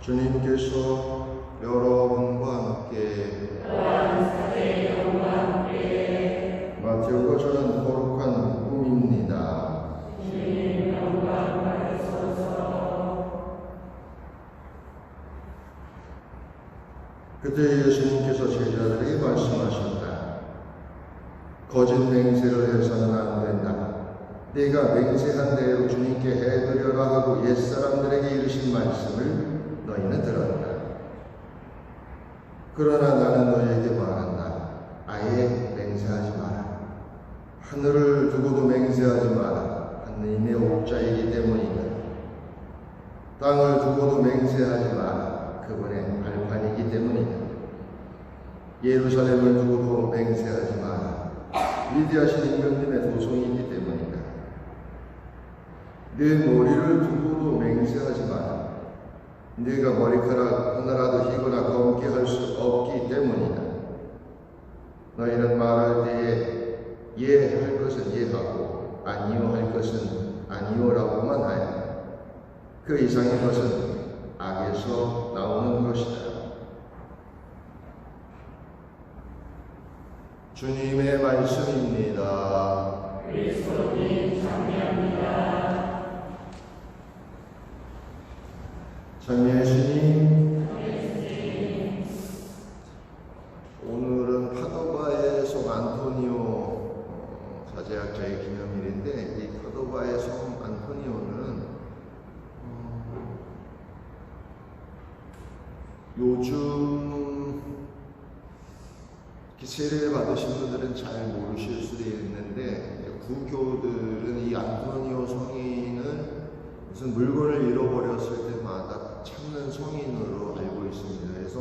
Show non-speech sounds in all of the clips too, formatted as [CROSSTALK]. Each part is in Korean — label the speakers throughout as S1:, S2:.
S1: 주님께서 여러분과 함께 마태오가 저는 거룩한 꿈입니다. 그때 예수님께서 제자들에게 말씀하셨다. 거짓 맹세를 해서는 안 된다. 네가 맹세한 대로 주님께 해드려라 하고 옛사람들에게 이르신 말씀을 너희는 들었다. 그러나 나는 너희에게 말한다. 아예 맹세하지 마라. 하늘을 두고도 맹세하지 마라. 하느님의 옥자이기 때문이다. 땅을 두고도 맹세하지 마라. 그분의 발판이기 때문이다. 예루살렘을 두고도 맹세하지 마라. 위대하신 임금님의 도성이기 때문이다. 내 머리를 두고도 맹세하지 마라. 네가 머리카락 하나라도 희거나 검게 할 수 없기 때문이다. 너희는 말할 때에 예할 것은 예하고 아니요 할 것은 아니요라고만 하여 그 이상의 것은 악에서 나오는 것이다. 주님의 말씀입니다. 장미의 주님, 오늘은 파도바의 성 안토니오 어, 사제학자의 기념일인데 이 파도바의 성 안토니오는 어, 요즘 세례를 받으신 분들은 잘 모르실 수도 있는데 구교들은 이 안토니오 성인을 무슨 물건을 잃어버렸을 때마다 찾는 성인으로 알고 있습니다. 그래서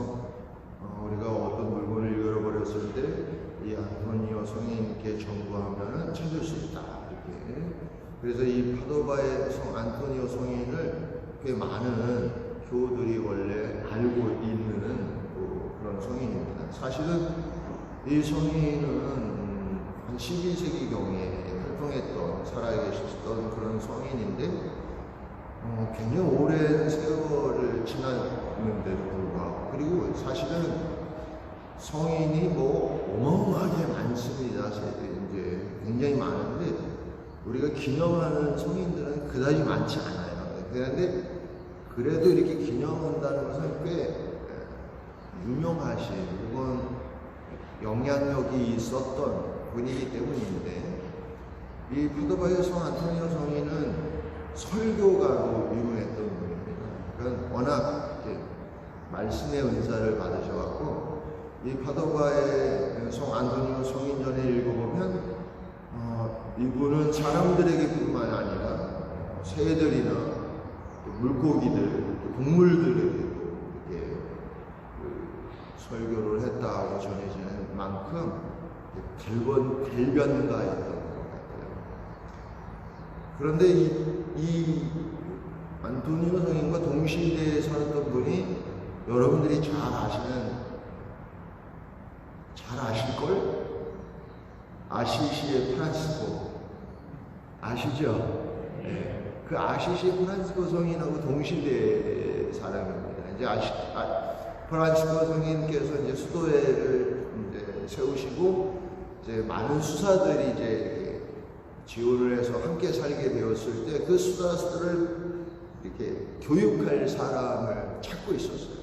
S1: 어, 우리가 어떤 물건을 잃어버렸을 때 이 안토니오 성인께 전부하면 찾을 수 있다. 이렇게. 그래서 이 파도바의 성 안토니오 성인을 꽤 많은 교우들이 원래 알고 있는 또 그런 성인입니다. 사실은 이 성인은 음, 한 12세기경에 활동했던 살아계셨던 그런 성인인데 어, 굉장히 오랜 세월을 지났는데도 불구하고 그리고 사실은 성인이 뭐 어마어마하게 많습니다. 이제 굉장히 많은데 우리가 기념하는 성인들은 그다지 많지 않아요. 그런데 그래도 이렇게 기념한다는 것은 꽤 유명하신 혹은 영향력이 있었던 분이기 때문인데 이 파도바의 성 안토니오 성인은 설교가로 유명했던 분입니다. 그러니까 워낙 말씀의 은사를 받으셔갖고 이 파도바의 성 안토니오 성인전에 읽어보면 어, 이분은 사람들에게뿐만 아니라 새들이나 또 물고기들, 또 동물들에게도 이렇게 그 설교를 했다고 전해지는 만큼 발변, 발변가였던 것 같아요. 그런데 이, 이 안토니오 성인과 동시대에 살았던 분이 여러분들이 잘 아시는 잘 아실걸? 아시시의 프란스코 아시죠? 네. 그 아시시 프란스코 성인하고 동시대 사람입니다. 이제 아시, 아, 프란스코 성인께서 이제 수도회를 이제 세우시고 이제 많은 수사들이 이제 지원을 해서 함께 살게 되었을 때 그 수사들을 이렇게 교육할 사람을 찾고 있었어요.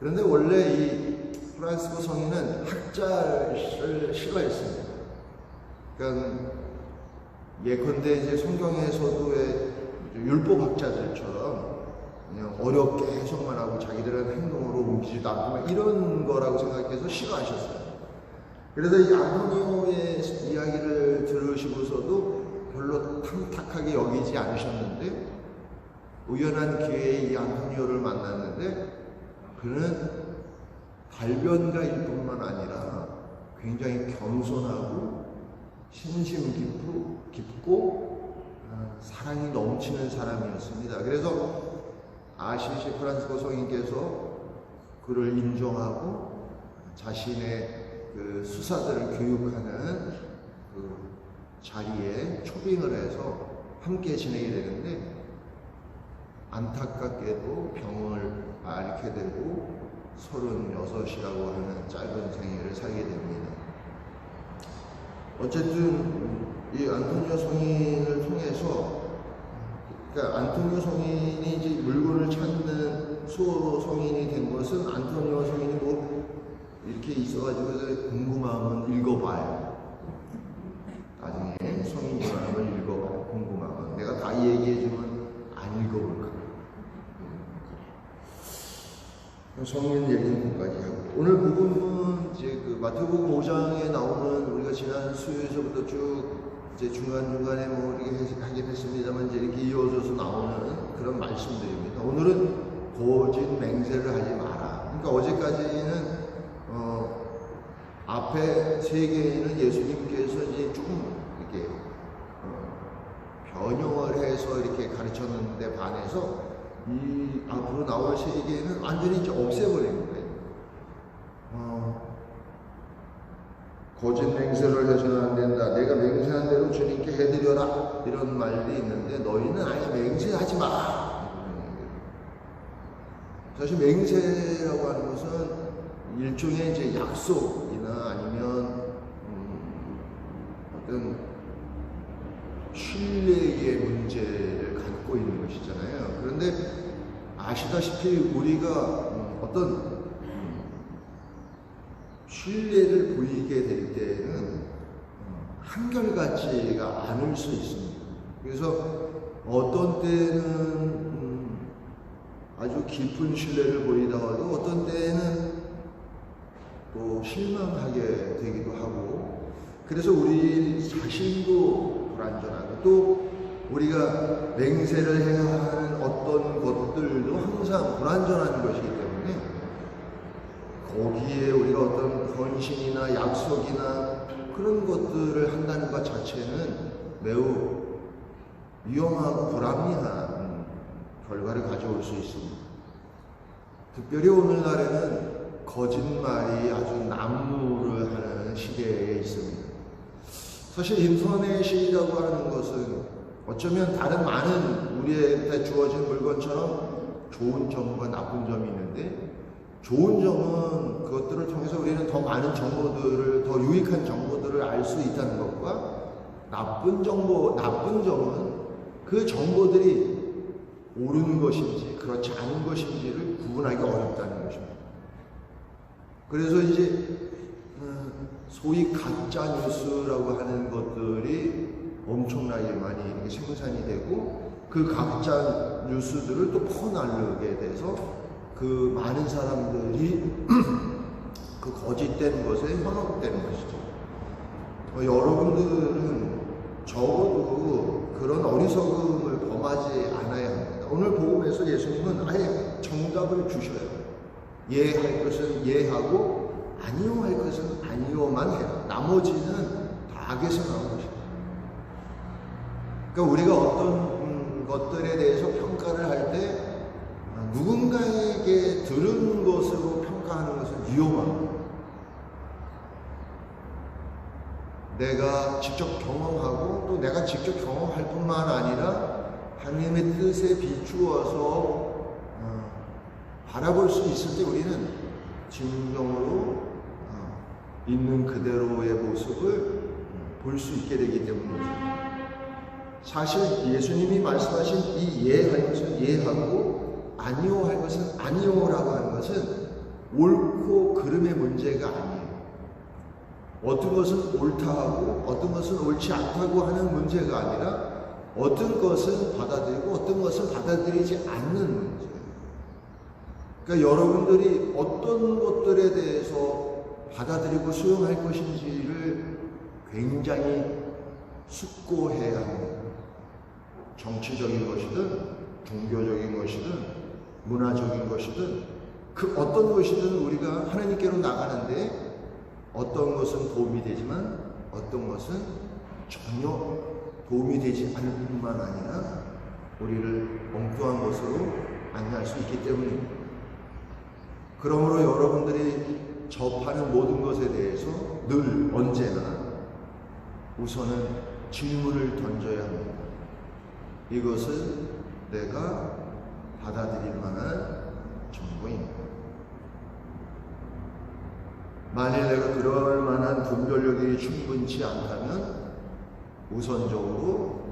S1: 그런데 원래 이 프란스코 성인은 학자를 싫어했습니다. 그러니까 예컨대 이제 성경에서도 왜 율법학자들처럼 그냥 어렵게 해석만 하고 자기들은 행동으로 옮기지도 않고 이런 거라고 생각해서 싫어하셨어요. 그래서 이 아노니오의 이야기를 들으시고서도 별로 탐탁하게 여기지 않으셨는데 우연한 기회에 이 안토니오를 만났는데 그는 발변가일 뿐만 아니라 굉장히 겸손하고 신심 깊고, 깊고 어, 사랑이 넘치는 사람이었습니다. 그래서 아시시 프란스코 성인께서 그를 인정하고 자신의 그 수사들을 교육하는 그 자리에 초빙을 해서 함께 지내게 되는데 안타깝게도 병을 앓게 되고 36이라고 하는 짧은 생애를 살게 됩니다. 어쨌든 이 안토니오 성인을 통해서 그러니까 안토니오 성인이 이제 물건을 찾는 수호 성인이 된 것은 안토니오 성인이 뭐 이렇게 있어가지고 궁금하면 읽어봐요. 나중에 성인 전함을 읽어봐요. 궁금하면 내가 다 얘기해주면 안 읽어볼까. 성인 얘기는 까지 하고 오늘 부분은 이제 그 마태복음 5장에 나오는 우리가 지난 수요일서부터 쭉 이제 중간 중간에 뭐 이렇게 하긴 했습니다만 이제 이렇게 이어져서 나오는 그런 말씀들입니다. 오늘은 거짓 맹세를 하지 마라. 그러니까 어제까지는 어 앞에 세 개는 예수님께서 이제 조금 이렇게 어 변형을 해서 이렇게 가르쳤는데 반해서 이 앞으로 나올 세 개는 완전히 이제 없애버린 거예요. 어, 거짓 맹세를 해서는 안 된다. 내가 맹세한 주님께 해드려라. 이런 말이 있는데 너희는 아예 맹세하지 마. 사실 맹세라고 하는 것은 일종의 이제 약속이나 아니면 음, 어떤 신뢰의 문제를 갖고 있는 것이잖아요. 그런데 아시다시피 우리가 음, 어떤 음, 신뢰를 보이게 될 때는 음, 한결같지가 않을 수 있습니다. 그래서 어떤 때는 아주 깊은 신뢰를 보이다가도 어떤 때는 또 실망하게 되기도 하고 그래서 우리 자신도 불안전하고 또 우리가 맹세를 해야 하는 어떤 것들도 항상 불안전한 것이기 때문에 거기에 우리가 어떤 헌신이나 약속이나 그런 것들을 한다는 것 자체는 매우 위험하고 불합리한 결과를 가져올 수 있습니다. 특별히 오늘날에는 거짓말이 아주 난무를 하는 시대에 있습니다. 사실 인터넷이라고 하는 것은 어쩌면 다른 많은 우리한테 주어진 물건처럼 좋은 점과 나쁜 점이 있는데 좋은 점은 그것들을 통해서 우리는 더 많은 정보들을 더 유익한 정보들을 알 수 있다는 것과 나쁜 정보 나쁜 점은 그 정보들이 옳은 것인지 그렇지 않은 것인지를 구분하기 어렵다는 것입니다. 그래서 이제 어, 소위 가짜 뉴스라고 하는 것들이 엄청나게 많이 생산이 되고 그 가짜 뉴스들을 또 퍼나르게 돼서 그 많은 사람들이 [CLEARS THROAT] 그 거짓된 것에 현혹되는 것이죠. 어, 여러분들은 적어도 그런 어리석음을 범하지 않아야 합니다. 오늘 복음에서 예수님은 아예 정답을 주셔요. 예할 것은 예하고 아니요 할 것은 아니요만 해라. 나머지는 다 악에서 나온 것입니다. 그러니까 우리가 어떤 음, 것들에 대해서 평가를 할 때 누군가에게 들은 것으로 평가하는 것은 위험합니다. 내가 직접 경험하고 또 내가 직접 경험할 뿐만 아니라 하나님의 뜻에 비추어서 어, 바라볼 수 있을 때 우리는 진정으로 어, 있는 그대로의 모습을 볼 수 있게 되기 때문이죠. 사실 예수님이 말씀하신 이 예할 것은 예하고 아니오 할 것은 아니오라고 하는 것은 옳고 그름의 문제가 아니에요. 어떤 것은 옳다 하고 어떤 것은 옳지 않다고 하는 문제가 아니라 어떤 것은 받아들이고 어떤 것은 받아들이지 않는 문제예요. 그러니까 여러분들이 어떤 것들에 대해서 받아들이고 수용할 것인지를 굉장히 숙고해야 합니다. 정치적인 것이든 종교적인 것이든 문화적인 것이든 그 어떤 것이든 우리가 하나님께로 나가는데 어떤 것은 도움이 되지만 어떤 것은 전혀 도움이 되지 않을 뿐만 아니라 우리를 엉뚱한 것으로 만날 수 있기 때문입니다. 그러므로 여러분들이 접하는 모든 것에 대해서 늘 언제나 우선은 질문을 던져야 합니다. 이것을 내가 받아들일 만한 정보입니다. 만일 내가 그럴 만한 분별력이 충분치 않다면 우선적으로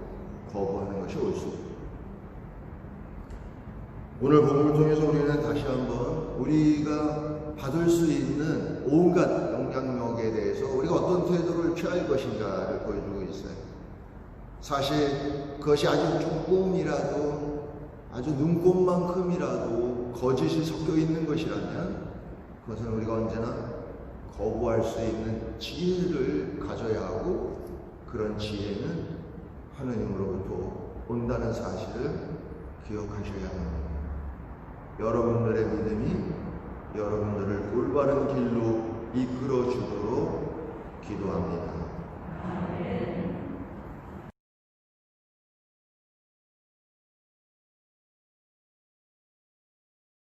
S1: 거부하는 것이 옳습니다. 오늘 복음을 통해서 우리는 다시 한번 우리가 받을 수 있는 온갖 영향력에 대해서 우리가 어떤 태도를 취할 것인가를 보여주고 있어요. 사실 그것이 아주 조금이라도 아주 눈곱만큼이라도 거짓이 섞여 있는 것이라면 그것은 우리가 언제나 거부할 수 있는 지혜를 가져야 하고 그런 지혜는 하느님으로부터 온다는 사실을 기억하셔야 합니다. 여러분들의 믿음이 여러분들을 올바른 길로 이끌어 주도록 기도합니다.